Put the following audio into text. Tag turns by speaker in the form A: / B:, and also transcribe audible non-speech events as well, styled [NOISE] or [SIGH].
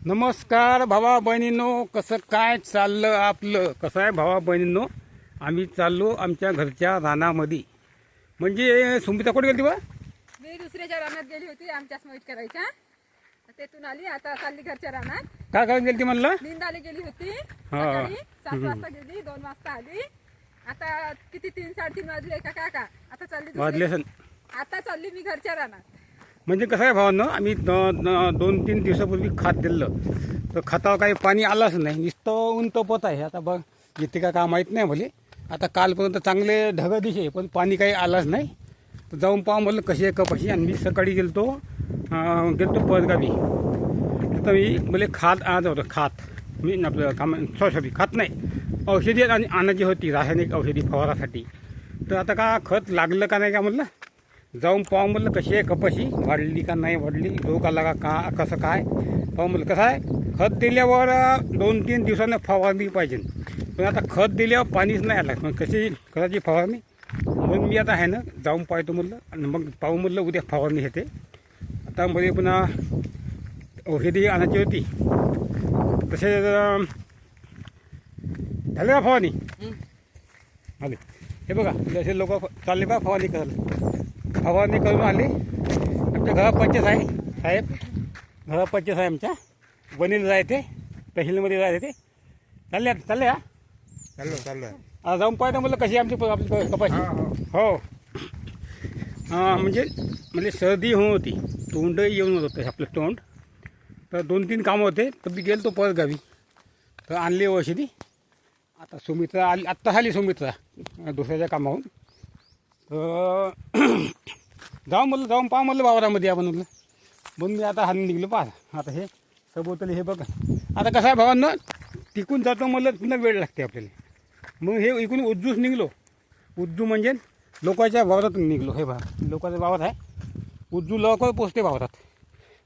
A: नमस्कार भावा बहिणींनो कसं काय चाललं आपलं? कसं आहे भावा बहिणींनो? आम्ही चाललो आमच्या घरच्या रानामध्ये. म्हणजे सुमिता कुठे गेली बा?
B: मी दुसऱ्याच्या रानात गेली होती आमच्याच मदत करायच्या. तेथून आली आता चालली घरच्या रानात.
A: काय काय गेली म्हणलं?
B: निंदाली गेली होती.
A: हा.
B: सकाळी सात वाजता गेली दोन वाजता आली. आता किती तीन साडेतीन वाजले का का का आता चालली
A: वाजले
B: आता चालली मी घरच्या रानात.
A: म्हणजे कसं आहे भावानं आम्ही दोन तीन दिवसापूर्वी खात दिलं. तर खतावर काही पाणी आलंच नाही. नुसतं ऊन तपत आहे. आता बघ येते का काम माहीत नाही भले. आता कालपर्यंत चांगले ढग दिसे पण पाणी काही आलंच नाही. तर जाऊन पाहू म्हटलं कशी आहे कपाशी आणि मी सकाळी गेलतो गेलतो परगावी तर मी म्हणजे खात आज होतं खात. मी आपलं काम सॉरी खात नाही. औषधी आणि आणायची होती रासायनिक औषधी फवारासाठी. तर आता का खत लागलं का नाही का म्हटलं जाऊन पाहू म्हणलं कशी आहे कपाशी. वाढली का नाही वाढली रोग आला का का कसं काय. पाहू म्हणलं कसं आहे. खत दिल्यावर दोन तीन दिवसानं फवारणी पाहिजे. पण आता खत दिल्यावर पाणीच नाही आलं. मग कशी खताची फवारणी? म्हणून मी आता आहे ना जाऊन पाहतो म्हणलं. आणि मग पाहू म्हणलं उद्या फवारणी येते आता मध्ये पुन्हा औषधी आणायची होती. तसेच झाले का फवारणी? आले. हे बघा जसे लोक चालले बा फवारणी करायला. फवारणी करून आले. आमच्या घरापंचच आहे. साहेब घरापंचच आहे आमच्या. वनील जायते तहसीलमध्ये जायचे. ते चालले चालले हा
C: चाललो. चाललोय
A: आता जाऊन पाहिजे म्हणलं कशी आमची आपली कपाशी. हो हा, म्हणजे म्हणजे सर्दी होऊन होती. तोंड येऊन होतं आपलं तोंड. तर दोन तीन कामं होते. तर मी गेलो तो परत गावी. तर आणली औषधी. आता सुमित्रा आली आत्ता आली सुमित्रा. दुसऱ्याच्या कामाहून [CLEARS THROAT] जाऊ म्हणलं जाऊन पाहा म्हणलं वावरामध्ये आपण म्हणलं म्हणून मी आता हाणून निघलो पाहा. आता हे सभोवताली हे बघा. आता कसं आहे भावांना टिकून जातो म्हणलं पुन्हा वेळ लागते आपल्याला. मग हे इकून उज्जूच निघलो. उज्जू म्हणजे लोकांच्या वावरातून निघलो. हे बघा लोकांचा वावर आहे. उज्जू लवकर पोचते वावरात.